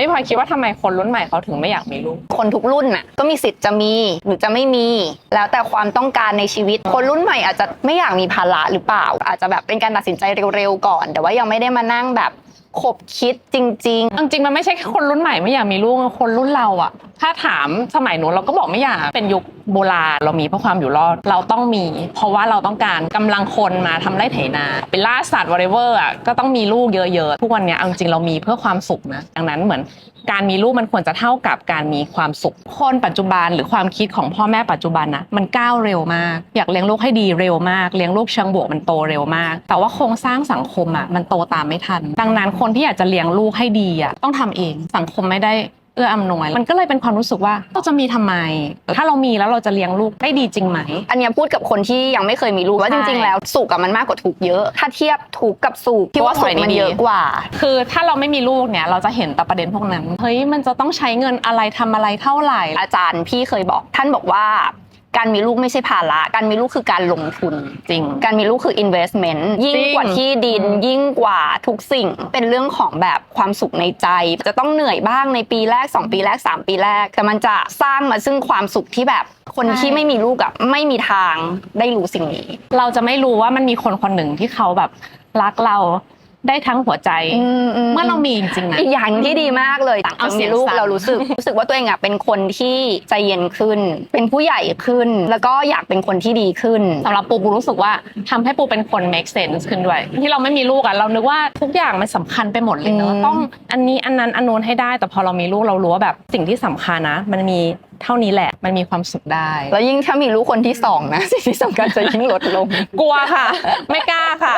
พี่พลอยคิดว่าทำไมคนรุ่นใหม่เขาถึงไม่อยากมีลูก คนทุกรุ่นน่ะก็มีสิทธิ์จะมีหรือจะไม่มี แล้วแต่ความต้องการในชีวิต คนรุ่นใหม่อาจจะไม่อยากมีภาระหรือเปล่า อาจจะแบบเป็นการตัดสินใจเร็วๆก่อน แต่ว่ายังไม่ได้มานั่งแบบขบคิดจริงจริงๆมันไม่ใช่แค่คนรุ่นใหม่ไม่อยากมีลูกคนรุ่นเราอะ ถ้าถามสมัยนู้นเราก็บอกไม่อยาก เป็นยุคโบราณเรามีเพื่อความอยู่รอด เราต้องมี เพราะว่าเราต้องการกำลังคนมาทำไร่ไถนาเป็นล่าสัตว์ whatever อะก็ต้องมีลูกเยอะๆ ทุกวันเนี้ยเอาจริงเรามีเพื่อความสุขนะดังนั้นเหมือนการมีลูกมันควรจะเท่ากับการมีความสุข คนปัจจุบันหรือความคิดของพ่อแม่ปัจจุบันนะมันก้าวเร็วมาก อยากเลี้ยงลูกให้ดีเร็วมากเลี้ยงลูกเชิงบวกมันโตเร็วมาก แต่ว่าโครงสร้างสังคมอะมันโตตามไม่ทัน ดังนั้นคนที่อยากจะเลี้ยงลูกให้ดีอะต้องทำเอง สังคมไม่ได้ เอื้ออำนวย มันก็เลยเป็นความรู้สึกว่าเราจะมีทำไม ถ้าเรามีแล้วเราจะเลี้ยงลูกได้ดีจริงไหมๆอันเนี้ยพูดกับคนที่ยังไม่เคยมีลูกว่าจริง ๆ แล้วสุขกับมันมากกว่าทุกข์เยอะ ถ้าเทียบทุกข์กับสุขที่ว่าสุขมันเยอะกว่า คือถ้าเราไม่มีลูกเนี่ยเราจะเห็นแต่ประเด็นพวกนั้นเฮ้ยมันจะต้องใช้เงินอะไรทำอะไรเท่าไหร่อาจารย์พี่เคยบอก ท่านบอกว่า การมีลูกไม่ใช่ภาระ การมีลูกคือการลงทุน จริง การมีลูกคือ investment ยิ่งจริงกว่าที่ดินอืมยิ่งกว่าทุกสิ่ง เป็นเรื่องของแบบความสุขในใจ จะต้องเหนื่อยบ้างในปีแรก 2 ปีแรก 3 ปีแรก แต่มันจะสร้างมาซึ่งความสุขที่แบบคนที่ไม่มีลูกอะไม่มีทางได้รู้สิ่งนี้ เราจะไม่รู้ว่ามันมีคนคนหนึ่งที่เขาแบบรักเรา ได้ทั้งหัวใจ เมื่อเรามีจริงๆนะอีกอย่างที่ดีมากเลยเอาเอาเสีมียงลูกสั่นเรารู้สึกรู้สึกว่าตัวเองอะเป็นคนที่ใจเย็นขึ้น เป็นผู้ใหญ่ขึ้น แล้วก็อยากเป็นคนที่ดีขึ้นสำหรับปูปูรู้สึกว่าทำให้ปูเป็นคน make sense ขึ้นด้วย ที่เราไม่มีลูกอะเรานึกว่าทุกอย่างมันสำคัญไปหมดเลยเนอะอืมต้องอันนี้อันนั้นอันนู้นให้ได้ แต่พอเรามีลูกเรารู้ว่าแบบสิ่งที่สำคัญนะ มันมีเท่านี้แหละมันมีความสุขได้ แล้วยิ่งถ้ามีลูกคนที่สองนะสิ่งที่สำคัญจะยิ่งลดลง กลัวค่ะ ไม่กล้าค่ะ